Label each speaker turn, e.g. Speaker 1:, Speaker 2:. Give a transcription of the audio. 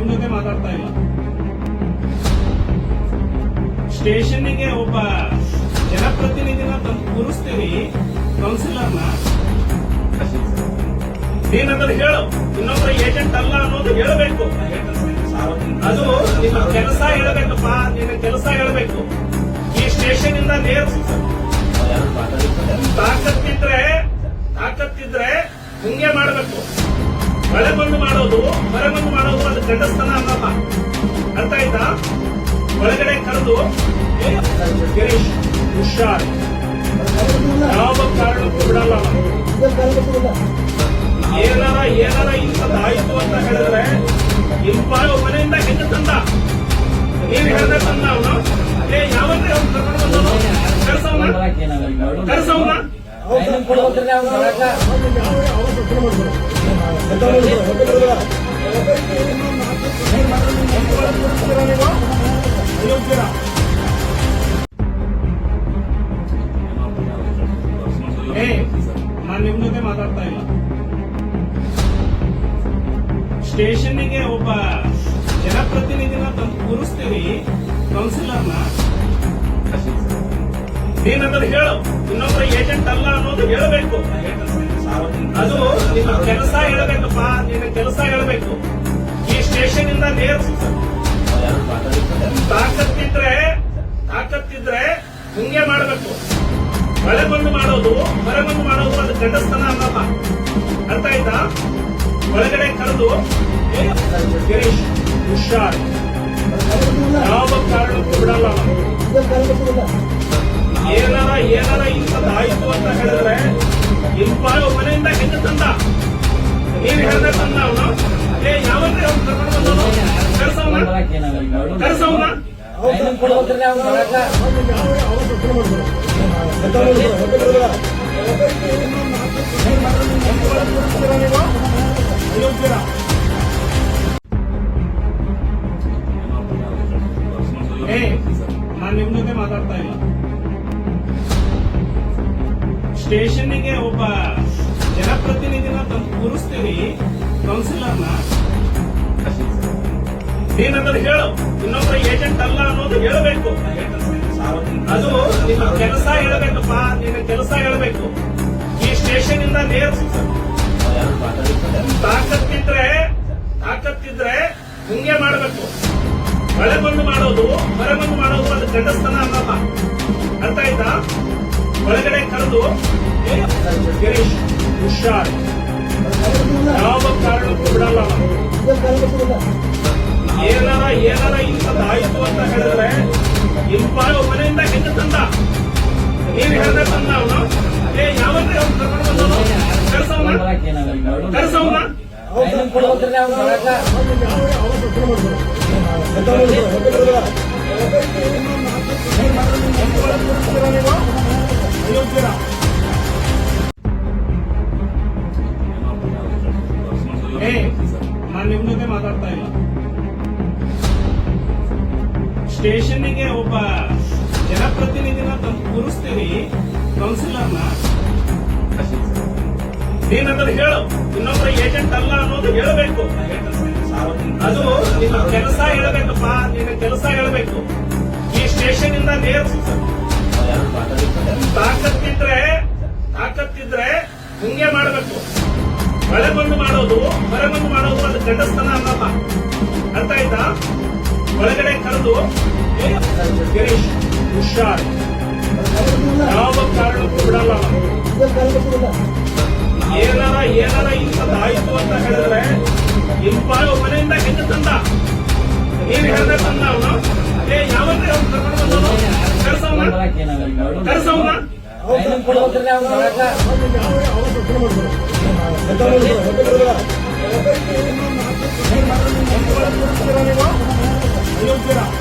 Speaker 1: ನಿಮ್ ಜೊತೆ ಮಾತಾಡ್ತಾ ಇಲ್ಲ. ಸ್ಟೇಷನ್ನಿಗೆ ಒಬ್ಬ ಜನಪ್ರತಿನಿಧಿನ ತಂದು ಕೂರಿಸ್ತೀವಿ ಕೌನ್ಸಿಲರ್ನ ನೀನಂದ್ರೆ ಹೇಳು. ಇನ್ನೊಬ್ಬರ ಏಜೆಂಟ್ ಅಲ್ಲ ಅನ್ನೋದು ಹೇಳಬೇಕು. ಅದು ನಿಮ್ಮ ಕೆಲಸ ಹೇಳಬೇಕಪ್ಪ. ನಿನ್ನ ಕೆಲಸ ಹೇಳಬೇಕು. ಈ ಸ್ಟೇಷನ್ ಇಂದ ನೇರ ತಾಕತ್ತಿದ್ರೆ ತಾಕತ್ತಿದ್ರೆ ಹಿಂಗೆ ಮಾಡಬೇಕು. ಮಳೆ ಬಂದು ಮಾಡೋದು, ಮರೆ ಬಂದು ಮಾಡೋದು ಗಂಡಸ್ತನ ಅನ್ನಲ್ಲ. ಅರ್ಥ ಆಯ್ತಾ? ಒಳಗಡೆ ಕರೆದು ಗಿರೀಶ್ ಹುಷಾರ್. ಯಾವ ಕಾರಣಕ್ಕೂ ಬಿಡಲ್ಲ ಏನಾರ ಏನಾರ ಇಂಥದ್ದು ಆಯಿತು ಅಂತ ಹೇಳಿದ್ರೆ ಇಂಪ ಮನೆಯಿಂದ ಹೆಂಗ ತಂದ? ನೀನ್ ಹೇಳ್ದೆ ತಂದ ಅವನು? ಏ, ಯಾವತ್ತೇ ಅವ್ನು ಕರ್ಕೊಂಡು ಬಂದನು ಕರೆಸವನ? ಕರೆಸವನ? ಏ ನಾನ್ ನಿಮ್ ಜೊತೆ ಮಾತಾಡ್ತಾ ಇಲ್ಲ ಸ್ಟೇಷನ್ಗೆ ಒಬ್ಬ ಜನಪ್ರತಿನಿಧಿನ ತಂದು ಕೂರಿಸ್ತೀವಿ ಕೌನ್ಸಿಲರ್ನ ನೀನಂದ್ರೆ ಹೇಳು ಇನ್ನೊಬ್ಬ ಏಜೆಂಟ್ ಅಲ್ಲ ಅನ್ನೋದು ಹೇಳಬೇಕು ಅದು ನಿನ್ನ ಕೆಲಸ ಹೇಳಬೇಕಪ್ಪ ನಿನ್ನ ಕೆಲಸ ಹೇಳಬೇಕು. ಈ ಸ್ಟೇಷನ್ ಇಂದ ನೇರ ತಾಕತ್ತಿದ್ರೆ ತಾಕತ್ತಿದ್ರೆ ಹಂಗೆ ಮಾಡಬೇಕು. ಮಳೆ ಬಂದು ಮಾಡೋದು ಹೊರ ಬಂದು ಮಾಡೋದು ಅದು ಗಂಡಸ್ತನ ಅಲ್ಲಪ್ಪ ಅರ್ಥ ಆಯ್ತಾ? ಒಳಗಡೆ ಕರೆದು, ಗಿರೀಶ್, ಹುಷಾರ್. ಯಾವ ಕಾರಣಕ್ಕೂ ಬಿಡಲ್ಲ. ಏನಾರ ಏನಾರ ಇಂಥದ್ದು ಆಯಿತು ಅಂತ ಹೇಳಿದ್ರೆ ಇಂಪ ಮನೆಯಿಂದ ಹೆಂಗ ತಂದ. ನೀನ್ ಹೇಳ್ದೆ ತಂದ ಅವನು. ಏ ಯಾವತ್ತೇ ಅವ್ನು ಕರ್ಕೊಂಡು ಬಂದವನು? ಕರ್ಸವನ ಏ ನಾನ್ ನಿಮ್ ಜೊತೆ ಮಾತಾಡ್ತಾ ಇಲ್ಲ ಸ್ಟೇಷನ್ಗೆ ಒಬ್ಬ ಜನಪ್ರತಿನಿಧಿನ ತಂದು ಕೂರಿಸ್ತೀವಿ ಕೌನ್ಸಿಲರ್ನ. ನೀನಂದ್ರೆ ಹೇಳು. ಇನ್ನೊಬ್ಬರ ಏಜೆಂಟ್ ಅಲ್ಲ ಅನ್ನೋದು ಹೇಳಬೇಕು. ಅದು ನಿನ್ನ ಕೆಲಸ ಹೇಳಬೇಕಪ್ಪ. ನಿನ್ನ ಕೆಲಸ ಹೇಳಬೇಕು. ಈ ಸ್ಟೇಷನ್ ಇಂದ ನೇರ ತಾಕತ್ತಿದ್ರೆ ತಾಕತ್ತಿದ್ರೆ ಹಿಂಗೆ ಮಾಡಬೇಕು. ಮಳೆ ಬಂದು ಮಾಡೋದು ಹೊರ ಬಂದು ಮಾಡೋದು ಅದು ಗಂಡಸ್ತನ ಅನ್ನಲ್ಲ ಅರ್ಥ ಆಯ್ತಾ? ಒಳಗಡೆ ಕರೆದು ಗಿರೀಶ್ ಹುಷಾರ್. ಯಾವ ಕಾರಣಕ್ಕೂ ಬಿಡಲ್ಲ ನಾನ್ ನಿಮ್ ಜೊತೆ ಮಾತಾಡ್ತಾ ಇಲ್ಲ. ಸ್ಟೇಷನ್ನಿಗೆ ಒಬ್ಬ ಜನಪ್ರತಿನಿಧಿನ ತಂದು ಕೂರಿಸ್ತೀವಿ ಕೌನ್ಸಿಲರ್ನ ನೀನಂದ್ರೆ ಹೇಳು ಇನ್ನೊಬ್ಬರ ಅದು ನಿಮ್ಮ ಕೆಲಸ ಹೇಳಬೇಕಪ್ಪ ನಿನ್ನ ಕೆಲಸ ಹೇಳಬೇಕು. ಈ ಸ್ಟೇಷನ್ ಇಂದ ನೇರ ತಾಕತ್ತಿದ್ರೆ ತಾಕತ್ತಿದ್ರೆ ಹಿಂಗೆ ಮಾಡಬೇಕು. ಮಳೆ ಬಂದು ಮಾಡೋದು ಹೊರ ಬಂದು ಮಾಡೋದು ಅದು ಗಂಡಸ್ತನ ಅನ್ನಲ್ಲ ಅರ್ಥ ಆಯ್ತಾ? ಒಳಗಡೆ ಕರೆದು, ಗಿರೀಶ್, ಹುಷಾರ್. ಯಾವ ಕಾರಣಕ್ಕೂ ಬಿಡಲ್ಲ. ಏನಾರ ಏನಾರ ಇಂಥದ್ದು ಆಯ್ತು ಅಂತ ಹೇಳಿದ್ರೆ ಇಂಪ ಮನೆಯಿಂದ ಹೆಂಗ ತಂದ ನೀನ್ ಹೇಳ್ದೆ ತಂದ ಅವನು ಏ ಯಾವತ್ತೇ ಅವ್ನು ಕರ್ಕೊಂಡು ಕರ್ಸವನ ಕರ್ಸವನ
Speaker 2: ನೀವು